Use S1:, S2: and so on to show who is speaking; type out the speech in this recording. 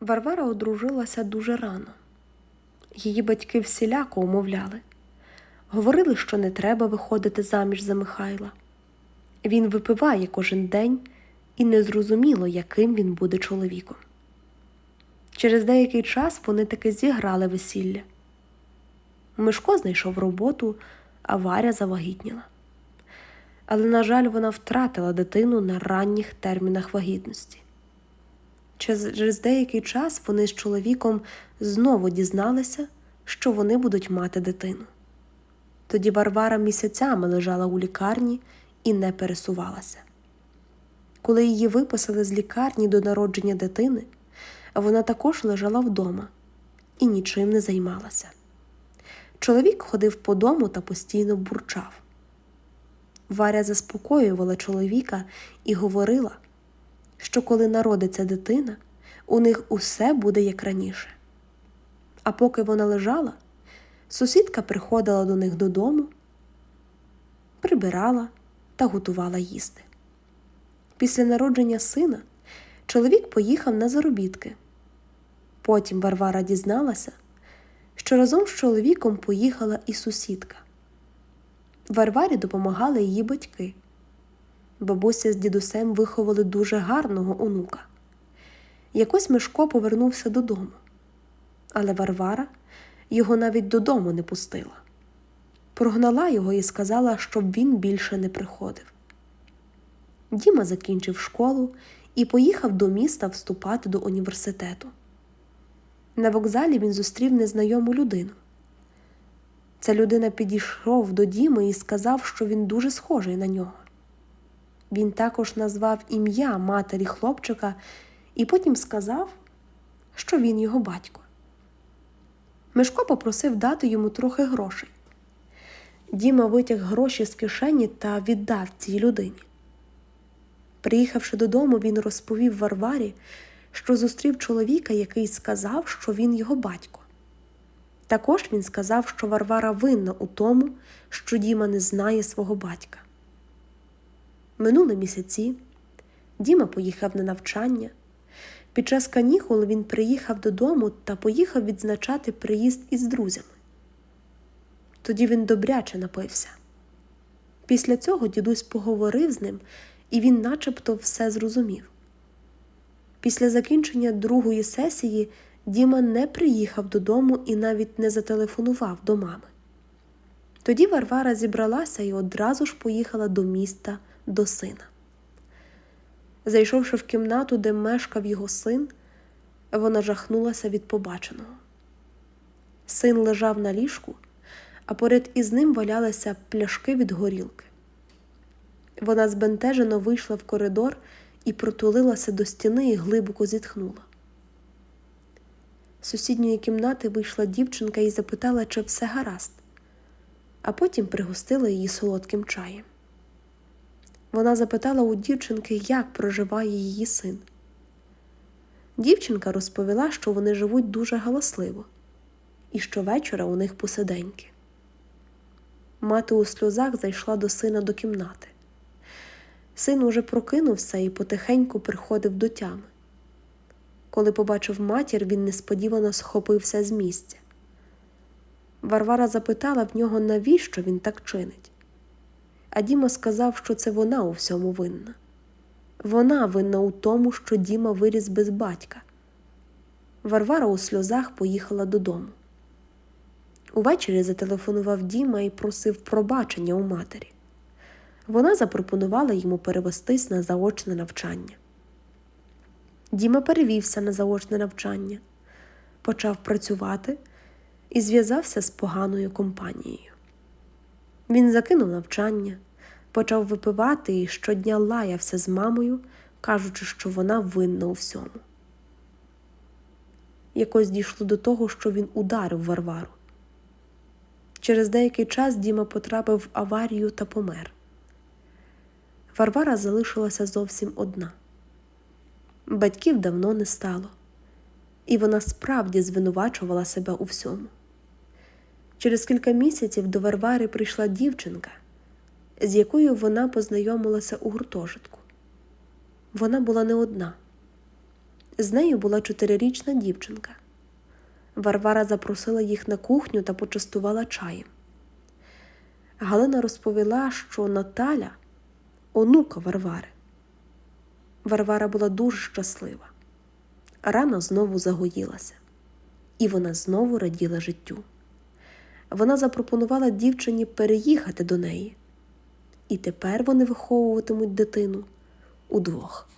S1: Варвара одружилася дуже рано. Її батьки всіляко умовляли. Говорили, що не треба виходити заміж за Михайла. Він випиває кожен день і незрозуміло, яким він буде чоловіком. Через деякий час вони таки зіграли весілля. Мишко знайшов роботу, а Варя завагітніла. Але, на жаль, вона втратила дитину на ранніх термінах вагітності. Через деякий час вони з чоловіком знову дізналися, що вони будуть мати дитину. Тоді Варвара місяцями лежала у лікарні і не пересувалася. Коли її виписали з лікарні до народження дитини, вона також лежала вдома і нічим не займалася. Чоловік ходив по дому та постійно бурчав. Варя заспокоювала чоловіка і говорила, що коли народиться дитина, у них усе буде як раніше. А поки вона лежала, сусідка приходила до них додому, прибирала та готувала їсти. Після народження сина чоловік поїхав на заробітки. Потім Варвара дізналася, що разом з чоловіком поїхала і сусідка. Варварі допомагали її батьки. Бабуся з дідусем виховали дуже гарного онука. Якось Мишко повернувся додому, але Варвара його навіть додому не пустила. Прогнала його і сказала, щоб він більше не приходив. Діма закінчив школу і поїхав до міста вступати до університету. На вокзалі він зустрів незнайому людину. Ця людина підійшов до Діми і сказав, що він дуже схожий на нього. Він також назвав ім'я матері хлопчика і потім сказав, що він його батько. Мишко попросив дати йому трохи грошей. Діма витяг гроші з кишені та віддав цій людині. Приїхавши додому, він розповів Варварі, що зустрів чоловіка, який сказав, що він його батько. Також він сказав, що Варвара винна у тому, що Діма не знає свого батька. Минули місяці, Діма поїхав на навчання. Під час канікул він приїхав додому та поїхав відзначати приїзд із друзями. Тоді він добряче напився. Після цього дідусь поговорив з ним, і він начебто все зрозумів. Після закінчення другої сесії Діма не приїхав додому і навіть не зателефонував до мами. Тоді Варвара зібралася і одразу ж поїхала до міста до сина. Зайшовши в кімнату, де мешкав його син, вона жахнулася від побаченого. Син лежав на ліжку, а поряд із ним валялися пляшки від горілки. Вона збентежено вийшла в коридор і протулилася до стіни і глибоко зітхнула. З сусідньої кімнати вийшла дівчинка і запитала, чи все гаразд, а потім пригостила її солодким чаєм. Вона запитала у дівчинки, як проживає її син. Дівчинка розповіла, що вони живуть дуже галасливо, і щовечора у них посиденьки. Мати у сльозах зайшла до сина до кімнати. Син уже прокинувся і потихеньку приходив до тями. Коли побачив матір, він несподівано схопився з місця. Варвара запитала в нього, навіщо він так чинить. А Діма сказав, що це вона у всьому винна. Вона винна у тому, що Діма виріс без батька. Варвара у сльозах поїхала додому. Увечері зателефонував Діма і просив пробачення у матері. Вона запропонувала йому перевестись на заочне навчання. Діма перевівся на заочне навчання, почав працювати і зв'язався з поганою компанією. Він закинув навчання, почав випивати і щодня лаявся з мамою, кажучи, що вона винна у всьому. Якось дійшло до того, що він ударив Варвару. Через деякий час Діма потрапив в аварію та помер. Варвара залишилася зовсім одна. Батьків давно не стало, і вона справді звинувачувала себе у всьому. Через кілька місяців до Варвари прийшла дівчинка, з якою вона познайомилася у гуртожитку. Вона була не одна. З нею була чотирирічна дівчинка. Варвара запросила їх на кухню та почастувала чаєм. Галина розповіла, що Наталя онука Варвари. Варвара була дуже щаслива. Рана знову загоїлася, і вона знову раділа життю. Вона запропонувала дівчині переїхати до неї, і тепер вони виховуватимуть дитину удвох.